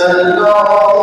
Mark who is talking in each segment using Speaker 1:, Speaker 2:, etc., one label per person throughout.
Speaker 1: No.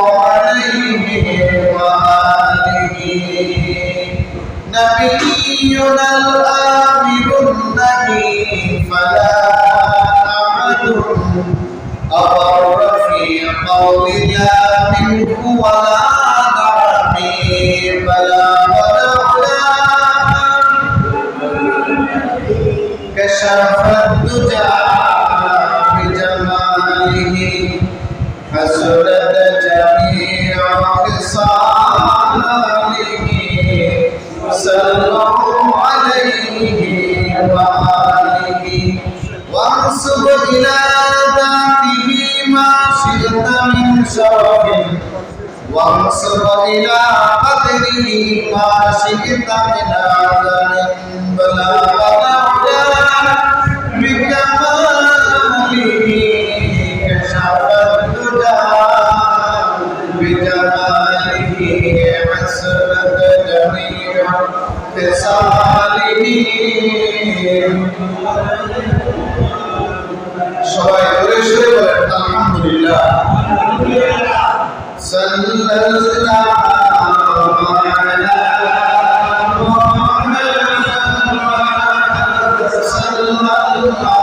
Speaker 1: 감사합니다.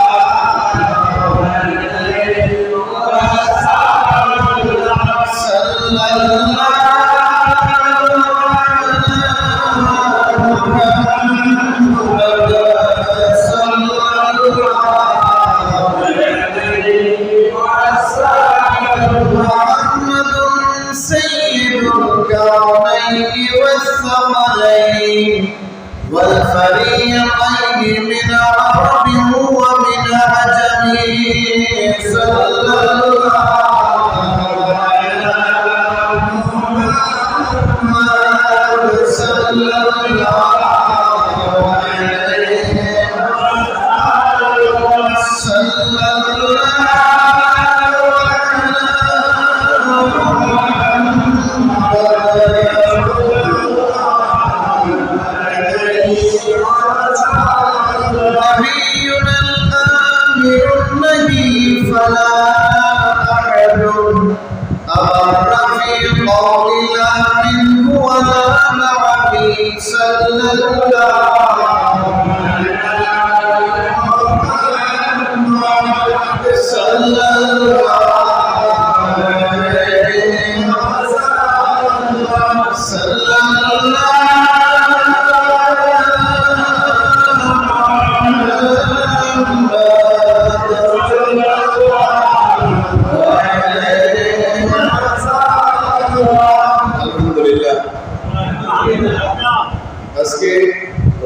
Speaker 1: আজকে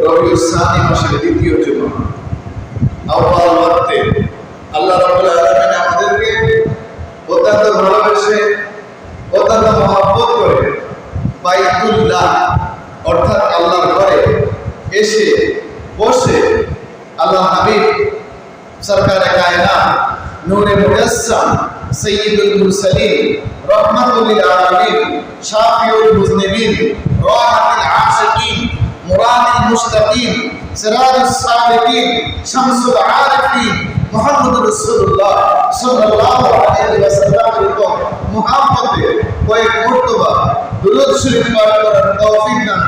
Speaker 1: রবিউল সানি মাসের দ্বিতীয় জুমা আউয়াল ওয়াক্তে আল্লাহ রাব্বুল আলামিন আমাদেরকে অত্যন্ত ভালোবেসে, অত্যন্ত মহব্বত করে বাইতুল্লাহ, অর্থাৎ আল্লাহর ঘরে এসে, বসে আল্লাহ হাবিব সরকার কায়নাত নূরে মুজাসসাম সৈয়দুল মুরসালিন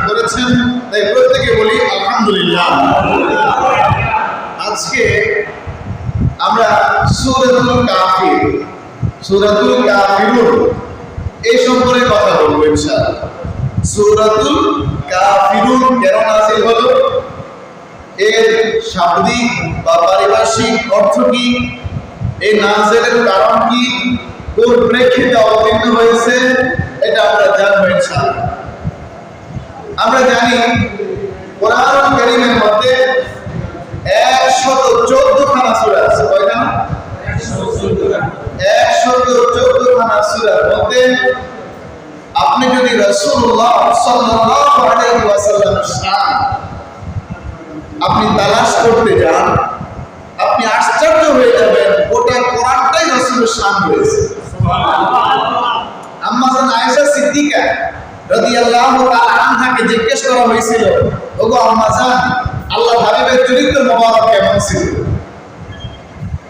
Speaker 1: করেছেন। তাই প্রত্যেকে বলি আলহামদুলিল্লাহ। আজকে আমরা সূরাতুল কাফির সূরাতুল কাফিরুন। এই সম্পর্কে কথা বলব ইনশাআল্লাহ। সূরাতুল কাফিরুন কেন হলো? এর শাব্দিক বা পারিভাষিক অর্থ কি? এই কারণ কি? কোন প্রেক্ষিতে অবতীর্ণ হয়েছে? এটা আমরা জানব ইনশাআল্লাহ। আমরা জানি কোরআন কারীমের মধ্যে একশত চোদ্দ খানা সুরা আছে। একশত চোদ্দ খানা সুরার মধ্যে আপনি যদি রাসূলুল্লাহ সাল্লাল্লাহু আলাইহি শান আপনি তালাশ করতে যান আপনি আশ্চর্য হয়ে যাবেন গোটা কোরআনটাই রাসূলের শান রয়েছে আম্মা জান আয়েশা সিদ্দিকা রাদিয়াল্লাহু তাআলা আনহাকে জিজ্ঞেস করা হয়েছিল ওগো আম্মা জান আল্লাহ হাবিবের চরিত্র মোবারক কেমন ছিল আম্মা জানা আয়েশা ডাক দিয়ে বলেন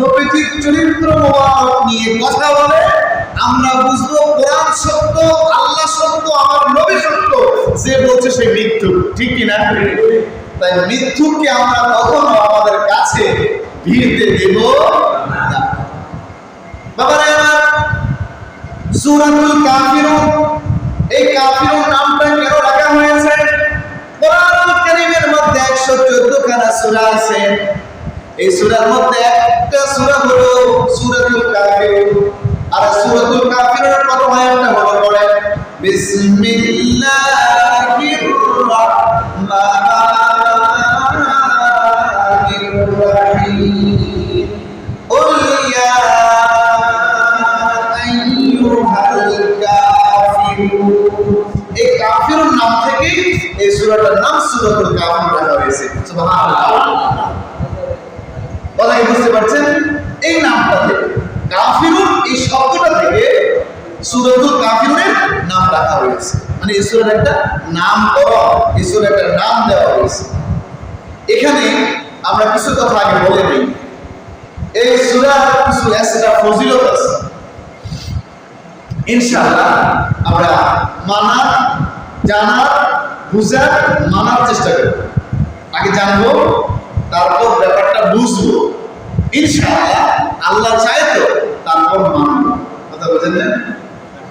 Speaker 1: নবীজির চরিত্র নিয়ে কথা বলে, আমরা বুঝব কোরআন সত্য, আল্লাহ সত্য, আমার নবী সত্য, যে বলছে সে মিথ্যু ঠিক কি না তাই মিথ্যুকে আমরা কখনো আমাদের কাছে ভিড়তে দেব না। বাবারা আমার সূরাতুল কাফিরুন, এই কাফিরুন নামটা কেন রাখা হয়েছে? কোরআনুল কারীমের মধ্যে 114 খানা সূরা আছে। এই সূরার মধ্যে একটা সূরা হলো সূরাতুল কাফিরুন আর সূরাতুল কাফিরুনের প্রথম আয়াতটা হলো পড়ে বিসমিল্লাহির রাহমানির রাহিম قل يا أيها الكافرون এই কাফিরুন নাম থেকেই এই সূরাটার নাম সূরাতুল কাফির রাখা হয়েছে সুবহানাল্লাহ বলাই বুঝতে পারছেন? এই নামটা থেকে কাফিরুন এই শব্দটা থেকে সূরাতুল কাফিরুনের নাম রাখা হয়েছে। মানে সূরার একটা নাম করা সূরার একটা নাম দেওয়া হয়েছে। এখানে আমরা কিছু কথা আগে বলে নিই। এই সূরার কিছু এক্সট্রা ফজিলত আছে। ইনশাআল্লাহ আমরা মানার, জানার, বুঝার, মানার চেষ্টা করব। আগে জানব, তারপর ব্যাপারটা বুঝব। ইনশাআল্লাহ আল্লাহ চায় তো তারপর মানব। কথা বোঝেন না?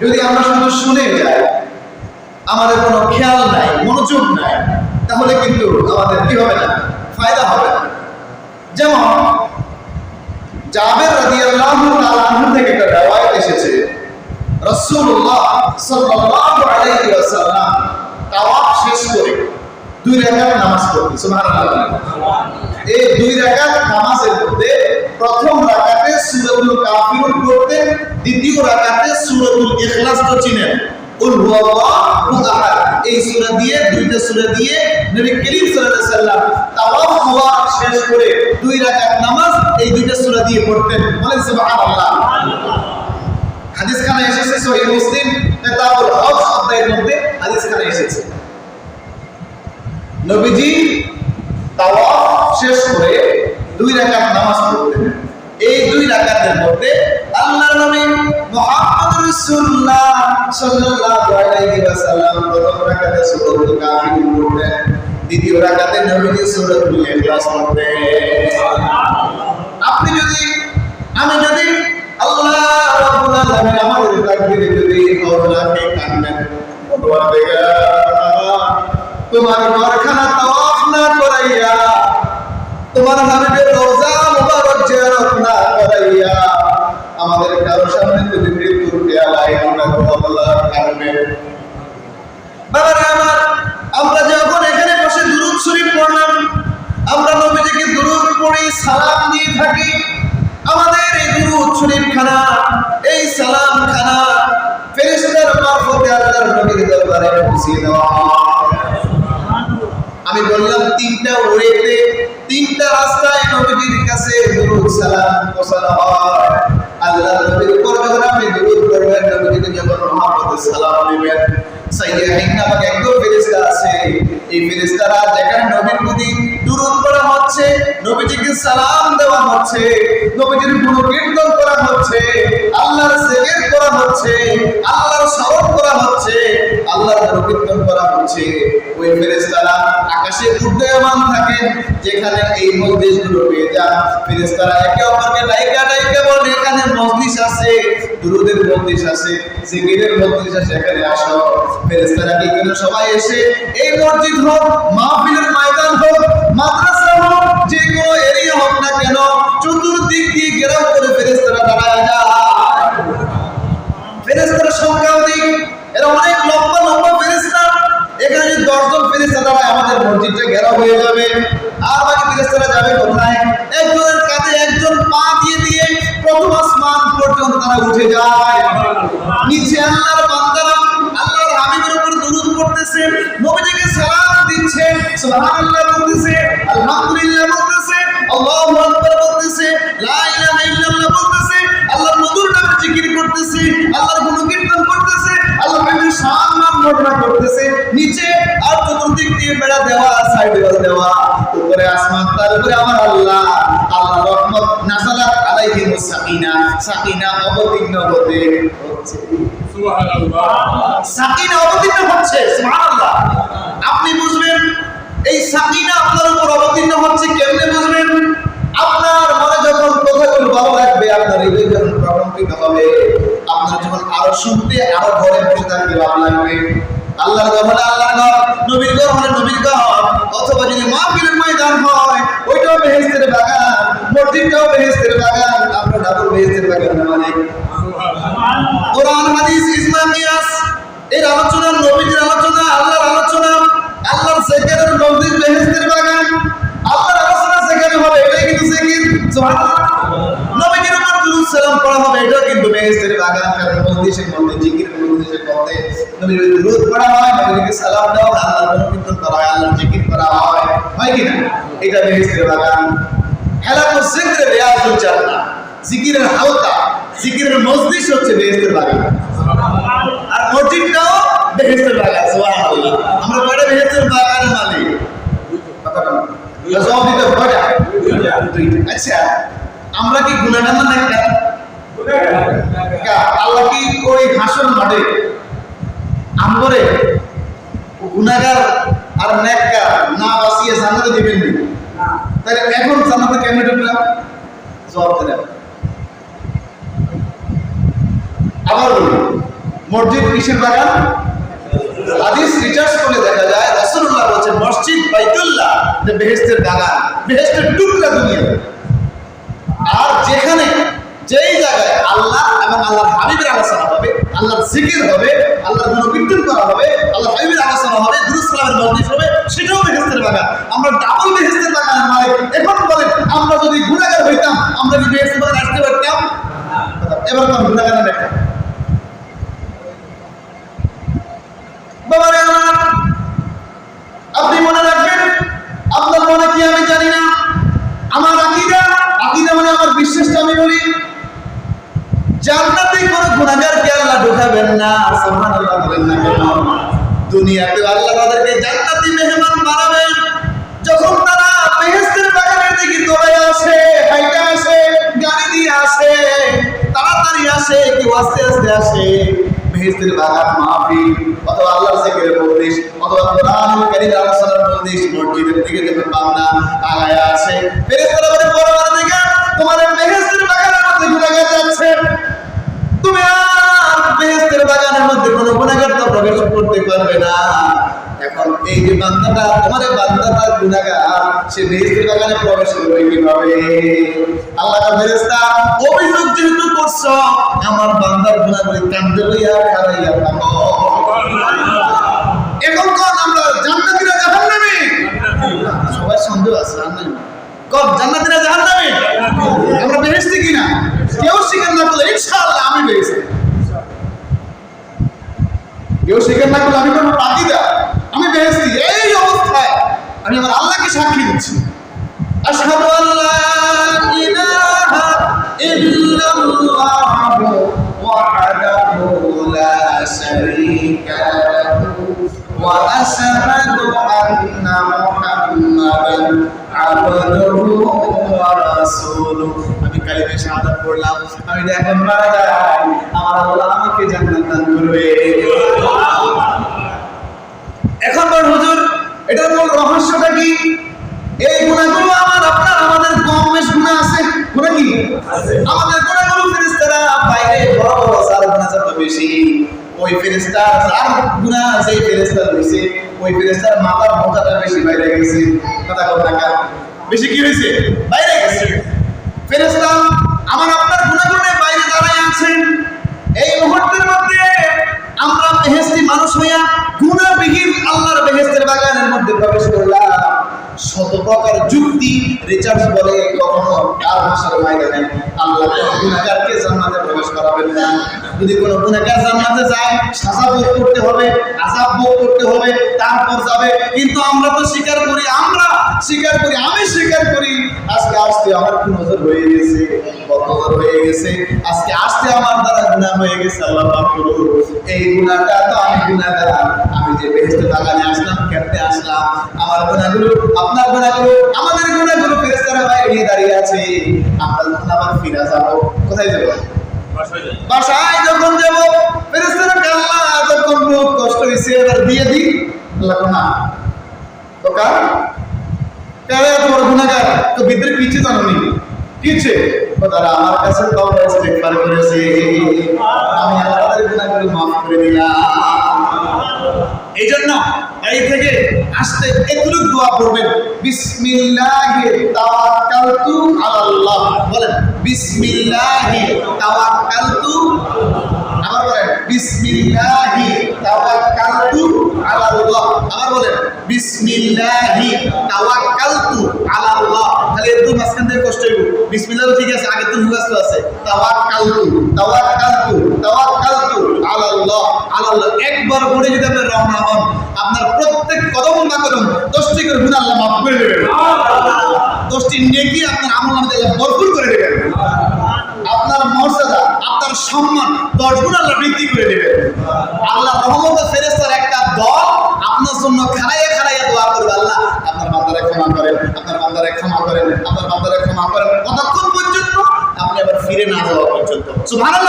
Speaker 1: যদি আমরা শুধু শুনে যাই, আমাদের কোনো খেয়াল নাই, মনোযোগ নাই, তাহলে কিন্তু আমাদের কি হবে না? ফায়দা হবে না। যেমন জাবের রাদিয়াল্লাহু তাআলা আনহু থেকে একটা এসেছে। রাসূলুল্লাহ সাল্লাল্লাহু আলাইহি ওয়াসাল্লাম শেষ করে দুই রাকাত নামাজ পড়তেন। সুবহানাল্লাহ। এই দুই রাকাত সূরাতুল কাফিরুন দ্বিতীয় রাকাতে সূরাতুল ইখলাস তো চিনেন। কুল হুয়াল্লাহু আহাদ। এই সূরা দিয়ে, দুইটা সূরা দিয়ে নবী করিম সাল্লাল্লাহু আলাইহি সাল্লাম তাওয়াফ মুবারক শেষ করে দুই রাকাত নামাজ এই দুইটা সূরা দিয়ে পড়তেন। বলেন সুবহানাল্লাহ। হাদিস খানে এসেছে সহিহ মুসলিম। কিতাবুল হজ অধ্যায়ের মধ্যে হাদিস খানে এসেছে। নবীজি তাওয়াফ শেষ করে দুই রাকাত নামাজ পড়তেন। এই দুই রাকাতের মধ্যে আল্লাহর নবী মুহাম্মদ রাসূলুল্লাহ সাল্লাল্লাহু আলাইহি ওয়াসাল্লাম প্রথম রাকাতে সূরাতুল কাফিরুন পড়তেন দ্বিতীয় রাকাতে নবীজি সূরাতুল ইখলাস পড়তেন আপনি যদি, আমি যদি আল্লাহ রাব্বুল আলামিন আমাদের তাকবীরে যদি আল্লাহকে কান্নেন তোমার ঘরখানা তাওয়াফ না করাইয়া তোমার সালাম দিয়ে থাকি। আমাদের এই দুরুদ শরীফ খানা, এই সালাম খানা ফেরেশতার মারফতে আল্লাহর নবীর দরবারে পৌঁছে দেওয়া। আমি বললাম, তিনটা ওয়েতে তিনটা রাস্তায় নবীজির কাছে দুরুদ সালাম পৌঁছানো হয়। আল্লাহ নবীর উপর যখন আপনি দুরুদ করবেন নবীজিকে যখন মহাপদে সালাম দিবেন সাইয়্যিহিন নামক একদম ফেরেশতা আছে। এই ফেরেশতারা সালাম দেওয়া হচ্ছে, নবীজির গুণকীর্তন করা হচ্ছে, আল্লাহর জিকির করা হচ্ছে, আল্লাহর স্মরণ করা হচ্ছে, আল্লাহর গুণকীর্তন করা হচ্ছে। ওই ফেরেশতারা আকাশে উড্ডয়মান থাকেন যেখানে এই মজলিসগুলো পেয়ে যান। ফেরেশতারা একে অপরকে ডাইকা ডাইকা বলে, এখানে মজলিস আছে, দুরুদের মজলিস আছে, জিকিরের মজলিস আছে, এখানে আসো। ফেরেশতারা কি সবাই এসে, এই মসজিদ হোক, মাহফিলের ময়দান হোক মাদ্রাসা হোক এরই হোক না কেন, চতুর্দিক দিয়ে গেরাও করে ফেরেস্তারা দাঁড়ায় সংখ্যা অধিক, এরা অনেক লম্বা লম্বা ফেরেস্তা এখানে যদি দশজন ফেরেস্তা দাঁড়ায়, আমাদের মসজিদটা হয়ে যাবে। আর বাকি ফেরেস্তারা যাবে কোথায়? একজনের কাঁধে একজন পা দিয়ে দিয়ে প্রথম আসমান পর্যন্ত তারা উঠে যায়। নিচে আল্লাহর বান্দারা আল্লাহর হাবিবের উপর নবীজিকে সালাম দিচ্ছে, সুবহানাল্লাহ বলতেছে করতেছে, আল্লাহর করতেছে নাম বর্ণনা করতেছে, নিচে আর চতুর্দিক দিয়ে বেড়া দেওয়া সাইডে দেওয়া, উপরে আসমান, তার উপরে আমার আল্লাহ। আল্লাহ রহমত নাজালাত আলাইহি সাকিনা অবতীর্ণ হতে হচ্ছে। সাকিনা অবতীর্ণ হচ্ছে, সুবহানাল্লাহ। আপনি বুঝবেন, এই সাকিনা আপনার উপর অবতীর্ণ হচ্ছে, কেমনে বুঝবেন? আপনার মনে যখন কথাগুলো ভালো লাগবে, আপনার হৃদয় যখন হবে, আপনার যখন আরও শুনতে, আরও ঘরে বসে থাকতে ভালো লাগবে। আল্লাহর ঘর হলে আল্লাহর ঘর, নবীর ঘর নবীর ঘর। অথবা যদি মাহফিলের ময়দান হয়, ওইটাও বেহেস্তের বাগান, মসজিদটাও বেহেস্তের বাগান, আপনার ডাবল বেহেস্তের বাগান মানে? কোরআন, হাদিস, ইসলাম, কিয়াস, এর আলোচনা নবীর আলোচনা, আল্লাহর আলোচনা, আল্লাহর জিকিরের মসজিদ বেহেশতের বাগান আল্লাহর আলোচনা যেখানে হবে এটাই কিন্তু জিকির নবীর উপর দুরূদ সালাম পড়া হবে, এটাও কিন্তু বেহেশতের বাগান, কারণ মসজিদের মধ্যে জিকিরের মসজিদের মধ্যে নবীর দুরূদ পড়া হয় নবীকে সালাম দেওয়া হয়, আল্লাহর গুণকীর্তন করা হয় আল্লাহর জিকির করা হয়। হয় কি না? এটা বেহেশতের বাগান। হেলাকুল জিকির রিয়াজুল জান্নাহ জিকিরের হালকা, জিকিরের মজলিস হচ্ছে বেহেশতের বাগান। আর মসজিদটাও বেহেশতের বাগান, সুবহানাল্লাহ। আমরা দুইটা। আচ্ছা আমরা কি গুনাহগার না নেককার আল্লাহ কি ওই হাসর মাঠে আমরে গুনাহগার আর নেককার না বাঁচিয়ে জান্নাতে দিবেন না? তাহলে এখন জান্নাতে কেমনে ঢুকলাম? জবাব দিলাম। আবার বলি, মসজিদ কিসের বাগান? হাদিস রিসার্চ করলে দেখা যায় রাসূলুল্লাহ বলেছেন, মসজিদ বাইতুল্লাহ, এটা বেহেশতের বাগান, বেহেশতের টুকরা দুনিয়া। আর যেখানে, যেই জায়গায় আল্লাহ এবং আল্লাহর হাবিবের আলোচনা হবে, আল্লাহর জিকির হবে, আল্লাহর গুণকীর্তন করা হবে, আল্লাহর হাবিবের আলোচনা হবে, দুরুসালামের মসজিদ হবে, সেটাও বেহেশতের বাগান। আমরা ডাবল বেহেশতের বাগানের মালিক। এখন বলেন, আমরা যদি গুণাগার হইতাম, আমরা কি বেহেশতের বাগান আসতে পারতাম? এবার কোন গুণাগার কেউ আস্তে আস্তে আসে মেহেস্তের বাগান মাহফিল, অথবা আল্লাহর জিকিরের মজলিস অথবা কোরআনুল কারীম মসজিদের দিকে যখন বান্দা আগায় আসে ফেরেশতারা বলে বড় দিকে তোমার এই বেহেশতের বাগানের গুনাহগার যাচ্ছে। তুমি আর এই যে বান্দাটা তোমার বান্দাটা গুনাহগার সে বেহেশতের বাগানে প্রবেশ করবে কীভাবে? আল্লাহ কা ফেরেশতা, অভিযোগ যেহেতু করছ, আমার বান্দার গুনাহগুলি কান্দে লইয়া খারাইয়া থাকো। এখন কোন আমরা, জান্নাতীরা জাহান্নামী? সবাই সন্দেহ আছে নাই। কব জান্নাতীরা জাহান্নামী? আমরা বেহেশতি কিনা? কেউ স্বীকার না করলে, ইনশাআল্লাহ, আমি বেহেশতি। কেউ স্বীকার না করলে, আমি কোনো আকিদা আমি বেহেশতি এই অবস্থায় আমি আমার আল্লাহকে সাক্ষী দিচ্ছি। আশহাদু আল্লা ইলাহা ইল্লাল্লাহু ওয়াহদাহু আমি শাহাদাত পড়লাম, আমি আমার আল্লাহ আমাকে জান্নাত দান করবে। এখন বল হুজুর এটার মূল রহস্যটা কি? এই গুণাগুলো আমার আপনার আমাদের কম বেশ গুণা আছে। গুণা কি? আমাদের গুণাগুলো ফেরেশতারা বাইরে বড় বড় সার গুণা যত বেশি ওই ফেরেশতা যার গুণা সেই ফেরেশতার বেশি ওই ফেরেশতার মাথার মোটাটা বেশি বাইরে গেছে। কথা কথা টাকা বেশি কি হয়েছে বাইরে গেছে। ফেরেশতা আমার আপনার গুণাগুলো বাইরে দাঁড়ায় আছেন। এই মুহূর্তের মধ্যে আমরা বেহেস্তি মানুষ হইয়া গুণাবিহীন আল্লাহর বেহেস্তের বাগানের মধ্যে প্রবেশ করলাম। শত প্রকার যুক্তি রিচার্জ বলে কখনো কার ভাষার বাইরে নেই। আল্লাহ গুণাগারকে জান্নাতে প্রবেশ করাবেন না। যদি কোনো গুণাগার জান্নাতে যায়, সাজা ভোগ করতে হবে, আজাব ভোগ করতে হবে, তারপর যাবে। কিন্তু আমরা তো স্বীকার করি, আমরা স্বীকার করি, আমি স্বীকার করি। আজকে আসতে আমার কি নজর হয়ে গেছে কত হয়ে গেছে। আজকে আসতে আমার দ্বারা গুনাহ হয়ে গেছে, আল্লাহ মাফ করুন এই গুনাহটা তো আমি গুনাহগার। আমি যে বেহেশতে বাগানে আসলাম কেমনে আসলাম, আমার গুনাহগুলো, আপনার গুনাহগুলো, আমাদের গুনাহগুলো ফেরেশতারা ভাই এড়িয়ে দাঁড়িয়ে আছে। আমরা যখন আবার ফিরে যাব, কোথায় যাব? বাসায় যখন যাব, ফেরেশতারা কাল্লা যখন খুব কষ্ট হয়েছে এবার দিয়ে দিই, আল্লাহ না, তো কার? কারে তোমার গুনাহগার? তো ভিতরে কিছু জানো নি? কিছে তারা আমার কাছে তওবা ইস্তেগফার করেছে আমি আল্লাহর গুনাহগুলো মাফ করে দিলাম। এই জন্য এই থেকে আসতে এতটুকু দোয়া করবেন। বিসমিল্লাহি তাওয়াক্কালতু আলাল্লাহ। বলেন। বিসমিল্লাহি তাওয়াক্কালতু, আবার বলেন, বিসমিল্লাহি তাওয়াক্কালতু আলাল্লাহ, আবার বলেন, বিসমিল্লাহি তাওয়াক্কালতু আলাল্লাহ। খালি একটু মাঝখান থেকে কষ্ট হইব। বিসমিল্লাহ ঠিক আছে, আগে তো মুখস্থ আছে। তাওয়াক্কালতু তাওয়াক্কালতু তাওয়াক্কালতু আলাল্লাহ আলাল্লাহ। একবার পড়ে যদি আপনি রওনা হন, আপনার প্রত্যেক কদম বা কদম দশটি করে গুণ আল্লাহ মাফ করে দেবেন। দশটি নেকি আপনার আমল ভরপুর করে দেবেন। আপনার মর্যাদা, আপনার সম্মান দশ গুণ আল্লাহ বৃদ্ধি করে দেবেন। আল্লাহ রহমত ফেরেস্তার একটা দল আপনার জন্য দোয়া করবে আল্লাহ। আপনার বান্দারে ক্ষমা করেন, আপনার বান্দারে ক্ষমা করেন, আপনার বান্দারে ক্ষমা করেন। কতক্ষণ পর্যন্ত? আপনি আবার ফিরে না যাওয়া পর্যন্ত। সুবহানাল্লাহ।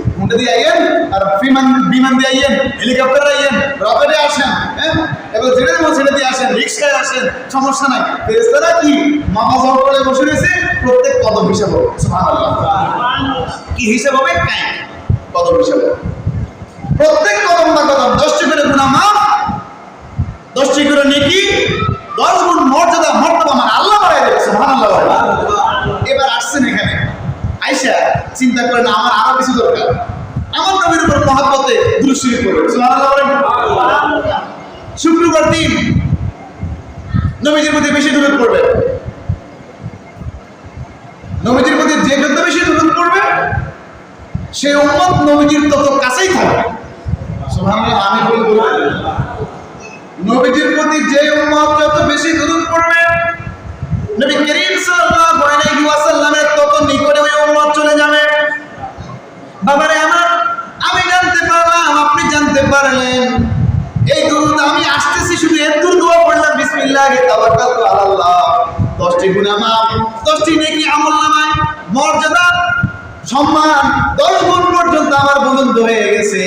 Speaker 1: ঘুমতে দিয়ে আইয়েন, আর বিমান বিমান দিয়ে আইয়েন, হেলিকপ্টারে আইয়েন, রকেটে আসেন হ্যাঁ? এবার ছেড়ে দেবো ছেড়ে দিয়ে আসেন, রিক্সায় আসেন, সমস্যা নাই। ফেরেস্তারা কি? মামা জল করে বসে রয়েছে, প্রত্যেক কদম হিসাব হবে কি হিসাব হবে? কাই কদম হিসাব প্রত্যেক কদম না কদম দশটি করে গুণা মাফ দশটি করে নেকি, দশ গুণ মর্যাদা মর্যাদা মানে আল্লাহ বাড়াই দেবে, সুবহানাল্লাহ। এবার আসছেন এখানে। আইসা চিন্তা করেন, আমার আরও কিছু দরকার। আমার নবীর উপর মহাব্বতে দৃষ্টি করবে শুক্রবার দিন নবীজির প্রতি বেশি দূরত পড়বে। নবীজির প্রতি যে যত বেশি দূরত পড়বে সেই উম্মত নবীজির তত কাছেই থাকবে। আমি বলি বলব। নবীজির প্রতি যে উম্মত যত বেশি দরুদ পড়বে, নবী করিম সাল্লাল্লাহু আলাইহি ওয়াসাল্লামের তত নিকটে ওই উম্মত চলে যাবে বাবারে আমার, আমি জানতে পারলাম, আপনি জানতে পারলেন। এই দরুদ আমি আসতেছি শুধু দূর দোয়া পড়লাম বিসমিল্লাহি, তাওয়াক্কালতু আলাল্লাহ। দশটি গুনাহ মাফ, দশটি নেকি আমল নামায়, মর্যাদা, সম্মান, দশ গুণ পর্যন্ত আমার বুলন্দ হয়ে গেছে।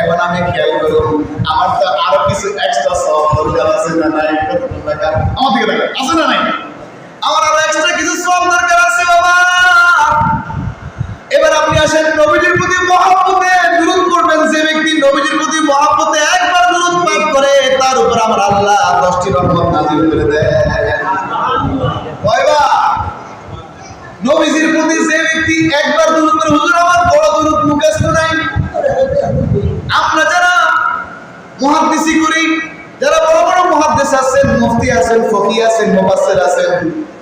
Speaker 1: এখন আমি খেয়াল করুন, আমার তো আরও কিছু এক্সট্রা সব দরকার আছে না নাই? আমার দিকে আছে না নাই? আমার আরও এক্সট্রা কিছু সব দরকার আছে, বাবা। এবার আপনি আসেন নবীজির প্রতি মহাব্বতে। দুরূদ করবেন যে ব্যক্তি নবীজির প্রতি মহাব্বতে একবার দুরূদ পাঠ করে, তার উপর আমার আল্লাহ দশটি রহমত নাজিল করে দেয় নবীজির প্রতি যে ব্যক্তি একবার দুরূদ করে হুজুর, আমার বড় দুরূদ মুখস্থ নাই। আমরা যারা মুহাদ্দিসি করি, যারা বড় বড় মুহাদ্দিস আছেন, মুফতি আছেন, ফকি আছেন, মুফাসসির আছেন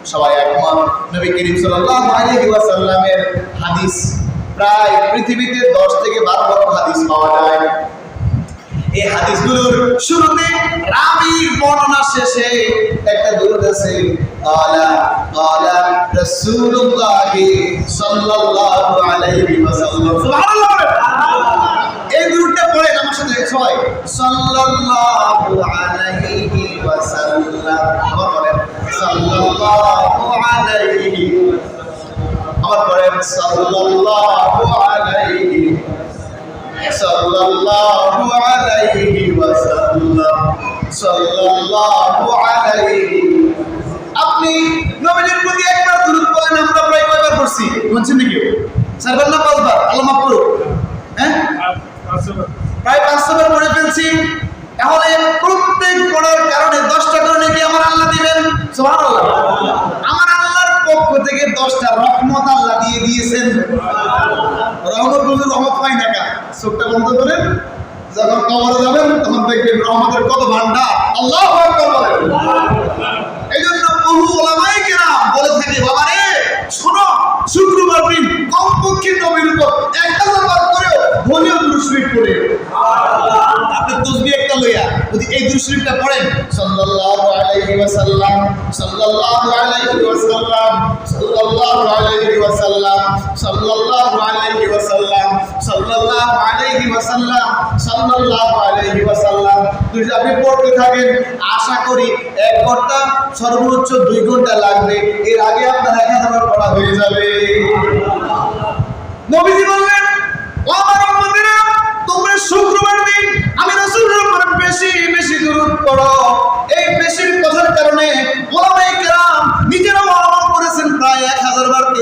Speaker 1: সবাই একমত। নবী করিম সাল্লাল্লাহু আলাইহি ওয়াসাল্লামের হাদিস প্রায় পৃথিবীতে 10 থেকে 12 লক্ষ হাদিস পাওয়া যায়। এই হাদিসগুলোর শুরুতে রাবির বর্ণনা শেষে একটা দরুদ আছে আলা আলা রাসূলুল্লাহ সাল্লাল্লাহু আলাইহি ওয়াসাল্লাম। সুবহানাল্লাহ! এই দরুদটা পড়ে আমার সাথে সবাই। সাল্লাল্লাহু আলাইহি ওয়াসাল্লাম। আবার বলেন সাল্লাল্লাহু আলাইহি আমার করেন সাল্লাল্লাহু আলাইহি সাল্লাল্লাহু আলাইহি ওয়াসাল্লাম। সাল্লাল্লাহু আলাইহি আপনি নবীজির প্রতি একবার দরুদ পড়েন আমরা প্রায় কয়বার পড়ছি? বলছেন নাকি? স্যার বলল পাঁচবার? আল্লাহ মাফ করুক। হ্যাঁ? প্রায় পাঁচশো বার পড়ে ফেলছি। তাহলে প্রত্যেক পড়ার কারণে দশটা কারণে আমার আল্লাহর পক্ষ থেকে দশটা রহমত আল্লাহ দিয়ে দিয়েছেন। রহমত বলতে রহমত পাই না কা চোখটা বন্ধ করেন। যখন কবরে যাবেন, তখন দেখবেন রহমতের কত ভান্ডার আল্লাহ এই জন্য বহু ওলামাই কেনা বলে থাকে বাবা রে শোনো, শুক্রবার দিন কমপক্ষে নবীর উপর এক হাজার বার করেও বলিও দুরুশরীফ করে আপনি তসবি একটা লইয়া যদি এই দুরুশরীফটা পড়েন, সাল্লাল্লাহু আলাইহি ওয়াসাল্লাম, সাল্লাল্লাহু আলাইহি ওয়াসাল্লাম, সাল্লাল্লাহু আলাইহি ওয়াসাল্লাম, সাল্লাল্লাহু আলাইহি ওয়াসাল্লাম, সাল্লাল্লাহু আলাইহি ওয়াসাল্লাম, সাল্লাল্লাহু আলাইহি ওয়াসাল্লাম। আপনি পড়তে থাকেন, আশা করি এক ঘণ্টা, সর্বোচ্চ দুই ঘণ্টা লাগবে। এর আগে আপনার এক হাজার পড়া হয়ে যাবে। নবীজি বললেন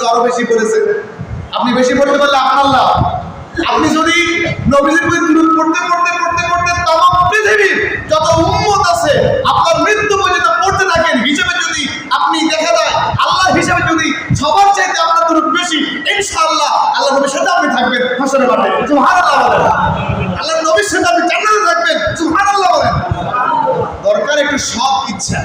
Speaker 1: আরও বেশি করেছেন আপনি বেশি পড়তে পারলে আপনি যদি নবীজির দরুদ পড়তে পড়তে পড়তে পড়তে যত উম্মত আছে, আপনার মৃত্যু পর্যন্ত পড়তে থাকেন, হিসেবে যদি আপনি দেখা যায় আল্লাহ হিসেবে যদি সবার চাইতে আপনার দরুদ বেশি, ইনশাআল্লাহ আল্লাহ নবীর সাথে আপনি থাকবেন, হাসরের মাঠে। আল্লাহ নবীর সাথে আপনি জান্নাতে থাকবেন, সুবহানাল্লাহ বলেন। দরকার একটু সৎ ইচ্ছা।